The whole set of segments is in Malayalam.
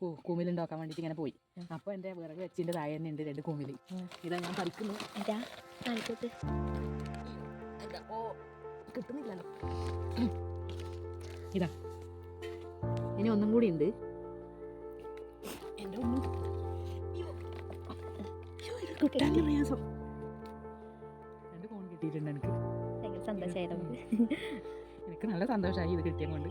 കുമിലുണ്ടാക്കാൻ വേണ്ടിയിട്ട് ഇങ്ങനെ പോയി. അപ്പോൾ എന്റെ വിറക് വെച്ചിന്റെ താഴെ തന്നെ ഉണ്ട് രണ്ട് കുമിൽ. ഇതാ ഞാൻ പറിക്കുന്നു. ഓ കിട്ടുന്നില്ലല്ലോ. ഇതാ. ഇനി ഒന്നും കൂടി ഉണ്ട്. എന്റെ ഒന്നും കിട്ടാൻ പ്രയാസം. രണ്ട് ഫോൺ കിട്ടിയിട്ടുണ്ട് എനിക്ക്. എനിക്ക് നല്ല സന്തോഷമായി ഇത് കിട്ടിയത് കൊണ്ട്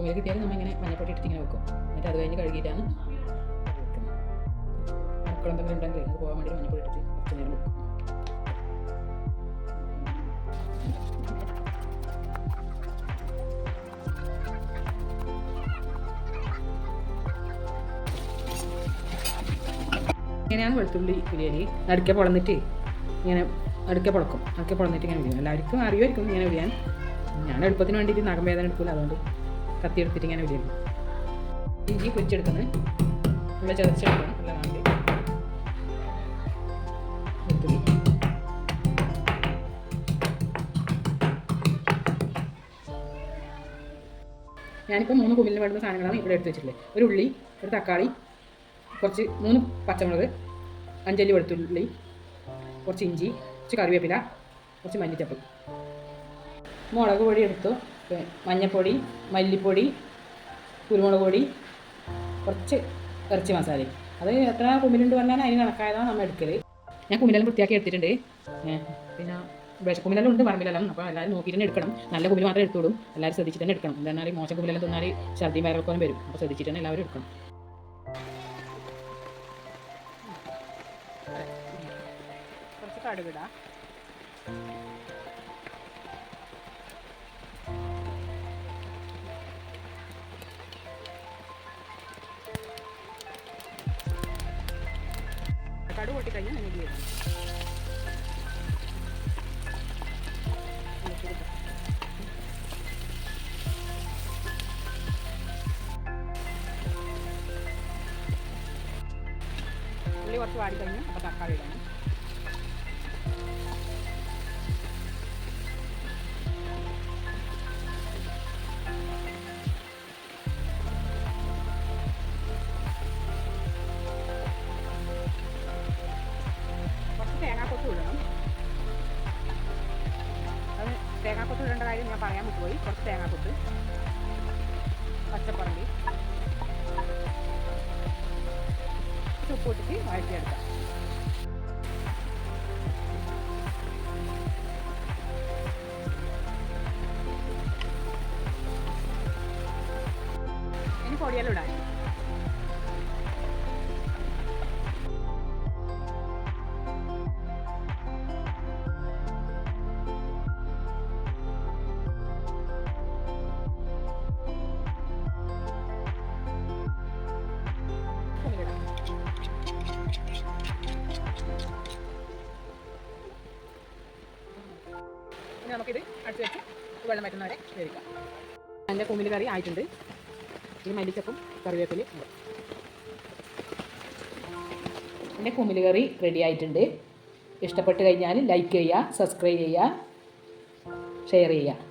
ഭൂമിയിൽ കിട്ടിയാലും നമ്മൾ ഇങ്ങനെ മഞ്ഞപ്പൊടി ഇട്ടിങ്ങനെ വെക്കും. എന്നിട്ട് അത് കഴിഞ്ഞ് കഴുകിയിട്ടാണ് എന്തെങ്കിലും ഉണ്ടെങ്കിൽ അത് പോകാൻ വേണ്ടി മഞ്ഞപ്പൊടി ഇട്ടിട്ട് കുറച്ച് നേരം വെക്കും. ഇങ്ങനെയാണ് വെളുത്തുള്ളി ബിരിയാണി നടുക്കെ പൊളന്നിട്ട് ഇങ്ങനെ നടുക്കെ പൊളക്കും. നടുക്കെ പൊളന്നിട്ട് ഇങ്ങനെ വിരിയും എല്ലാവർക്കും അറിയുമായിരിക്കും ഇങ്ങനെ വിരിയാൻ ഞാൻ എളുപ്പത്തിന് വേണ്ടിയിട്ട് നഖം വേദന എടുക്കില്ല അതുകൊണ്ട്. കത്തി എടുത്തിട്ട് ഇങ്ങനെ വിടുന്നു ഇഞ്ചി പൊരിച്ചെടുക്കുന്നത്. ഇവിടെ ചതച്ചെടുക്കണം. നല്ല നാട്ടിൽ ഞാനിപ്പോൾ മൂന്ന് കുമ്പിലിന് വേണ്ടുന്ന സാധനങ്ങളാണ് ഇവിടെ എടുത്ത് വെച്ചിട്ടുള്ളത്. ഒരു ഉള്ളി ഒരു തക്കാളി കുറച്ച് മൂന്ന് പച്ചമുളക് അഞ്ചല്ലി വെളുത്തുള്ളി കുറച്ച് ഇഞ്ചി കുറച്ച് കറിവേപ്പില കുറച്ച് മല്ലിച്ചപ്പ്. മുളക് പൊടി എടുത്തു. മഞ്ഞൾപ്പൊടി മല്ലിപ്പൊടി കുരുമുളക് പൊടി കുറച്ച് ഇറച്ചി മസാല അത് എത്ര കുമ്പിലുണ്ട് പറഞ്ഞാൽ അതിന് കണക്കായതാണ് നമ്മൾ എടുക്കൽ ഞാൻ കുമ്പിലെല്ലാം വൃത്തിയാക്കി എടുത്തിട്ടുണ്ട്. പിന്നെ വിഷ കുമ്മിലെല്ലാം ഉണ്ട് പറമ്പിലെല്ലാം. അപ്പോൾ എല്ലാവരും നോക്കിയിട്ട് തന്നെ എടുക്കണം. നല്ല കുമ്പിൽ മാത്രമേ എടുത്തോളൂ എല്ലാവരും ശ്രദ്ധിച്ചിട്ട് തന്നെ എടുക്കണം. എന്നാൽ മോശം കുമ്പിലെല്ലാം തിന്നാൽ ഛർദിയും വയറൊക്കെ വരും. അപ്പോൾ ശ്രദ്ധിച്ചിട്ട് തന്നെ എല്ലാവരും എടുക്കണം. കുറച്ച് കടുകിടാം കടുക് പൊട്ടിക്കഴിഞ്ഞാൽ നിങ്ങൾക്ക് ഇടണം ഉള്ളി കുറച്ച് വാടിക്കഴിഞ്ഞു അപ്പോൾ തക്കാളി ഇടണം. തേങ്ങാക്കൊത്ത് ഇടേണ്ട കാര്യം ഞാൻ പറയാൻ വിട്ടുപോയി. കുറച്ച് തേങ്ങാക്കൊത്ത്. പച്ചപ്പറമ്പി ഉപ്പ് ഇട്ടിട്ട് വഴറ്റിയെടുക്കാം. ഇനി പൊടിയെല്ലാം ഇടാൻ ഇനി നമുക്കിത് അടിച്ച് വെച്ച് വെള്ളം വറ്റുന്നവരെ വേവിക്കാം. എന്റെ കൂമ്പിൽ കറി ആയിട്ടുണ്ട്. ഈ മല്ലിച്ചപ്പും കറിവേപ്പിലയും എന്റെ കൂമ്പിൽ കറി റെഡി ആയിട്ടുണ്ട്. ഇഷ്ടപ്പെട്ട് കഴിഞ്ഞാൽ ലൈക്ക് ചെയ്യുക സബ്സ്ക്രൈബ് ചെയ്യുക ഷെയർ ചെയ്യുക.